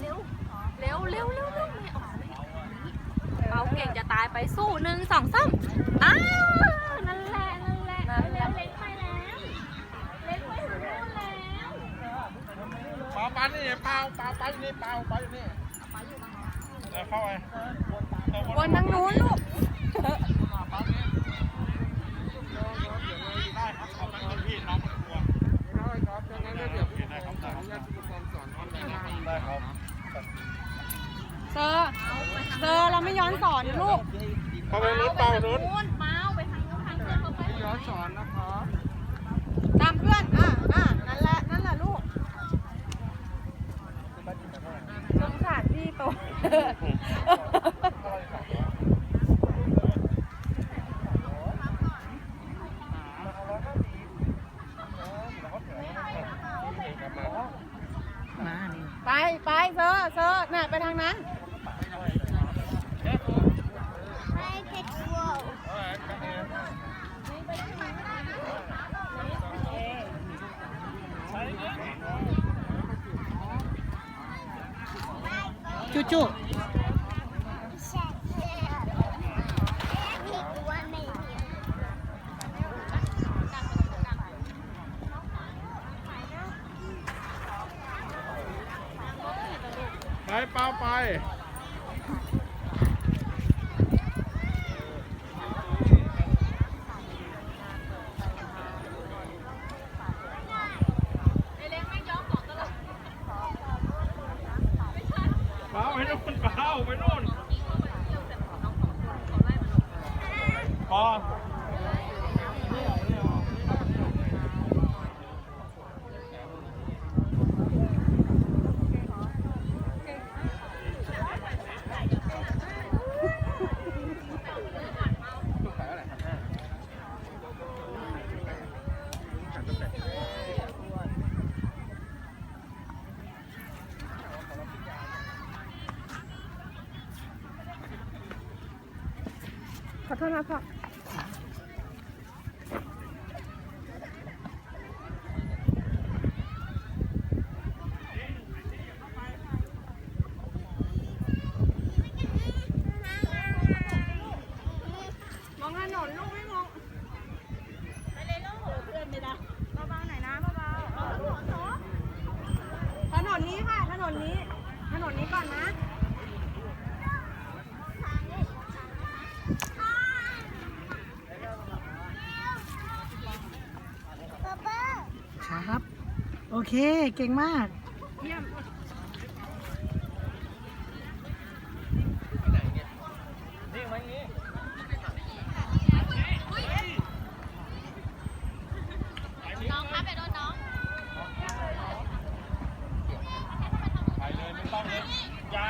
เร็ว เร็วเร็วเร็วเร็วไม่ออกไม่ออกเบาเก่งจะตายไปสู้หนึ่งสองสามอ้าวนั่นแหละนั่นแหละเล่นไปแล้วเล่นไปถึงนู่นแล้วปล่าปันนี่เปล่าปลาไปนี่เปล่าไปนี่ไปอยู่ตรงไหนเข้าไปวนทางนู้นลูก ย้อนสอนนะลูกเข้าไปนู้นเปล่านู้นนู้นเมาไปทางนู้นทางเพื่อนเขาไปไม่ย้อนสอนนะครับตามเพื่อน อะอะนั่นแหละ นั่นแหละลูกสงสารพี่โตมานี่ไป ไปเซอร์เซอร์น่ะไปทางนั้น จุจุไปเาไม่นู่นเปล่าไปนู่นพอ โทษนะพ่อมองถนนลูกไม่มองไปเลยลูกเพื่อนไม่ได้เบาๆหน่อยนะเบาถนนนี้ค่ะ ถนนนี้ ถนนนี้ก่อนนะ โอเค เก่งมากน้องครับไปโดนน้องไปเลยไม่ต้องเลยอยา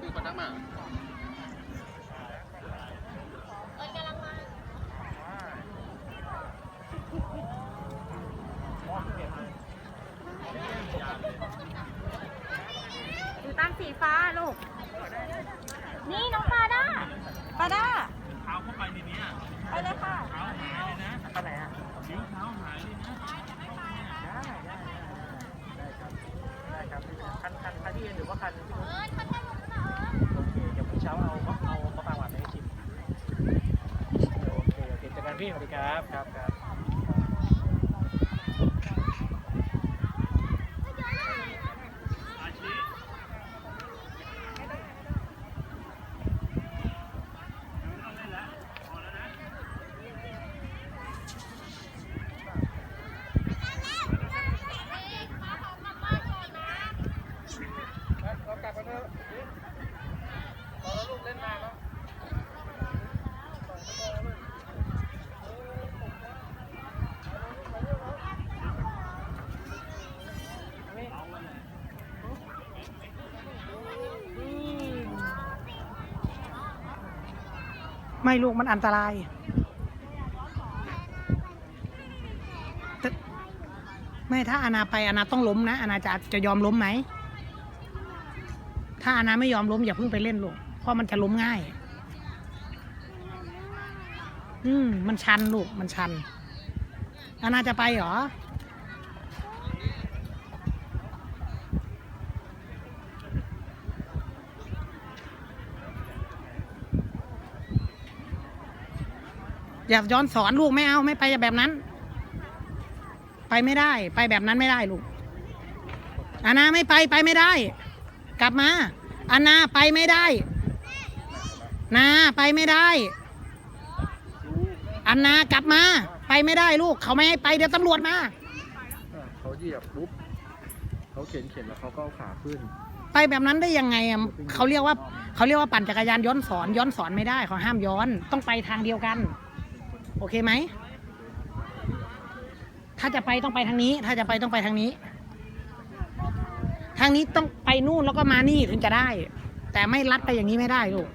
คือคนนักหมา อยู่ตาม สีฟ้าลูก นี่น้องปาด้าปาด้าเท้าเข้าไปในนี้ไปเลยค่ะเท้าหายเลยนะไปไหนอะนิ้วเท้าหายเลยนะ ได้ได้ได้ครับคันคันคันที่เอ็นหรือว่าคันที่นู้นโอเคเดี๋ยวพรุ่งนี้เช้าเอาเอามะปรางหวานไปให้ชิมโอเคโอเคเจอกันพี่สวัสดีครับครับครับ อาชี เรากลับมาเถอะพอแล้วลูกเล่นนานแล้ว ไม่ลูกมันอันตรายแต่ไม่ถ้าอาณาไปอาณาต้องล้มนะอาณาจะจะยอมล้มไหม ถ้าอาณาไม่ยอมล้มอย่าเพิ่งไปเล่นลูกเพราะมันจะล้มง่าย อืมมันชันลูกมันชันอานาจะไปเหรอ อย่าย้อนสอนลูกไม่เอาไม่ไปแบบนั้น ไปไม่ได้ ไปแบบนั้นไม่ได้ลูกอานาไม่ไปไปไม่ได้ กลับมาอานาไปไม่ได้ นาไปไม่ได้อันนากลับมา ไปไม่ได้ลูก เขาไม่ให้ไปเดี๋ยวตำรวจมาอะเขาเหยียบปุ๊บเขาเข็นเข็นแล้วเขาก็เอาขาขึ้น ไปแบบนั้นได้ยังไงอะเขาเรียกว่าเขาเรียกว่าปั่นจักรยานย้อนสอนย้อนสอนไม่ได้เขาห้ามย้อนต้องไปทางเดียวกัน โอเคไหม ถ้าจะไปต้องไปทางนี้ ถ้าจะไปต้องไปทางนี้ ทางนี้ต้องไปนู่นแล้วก็มานี่ถึงจะได้ แต่ไม่ลัดไปอย่างนี้ไม่ได้ลูก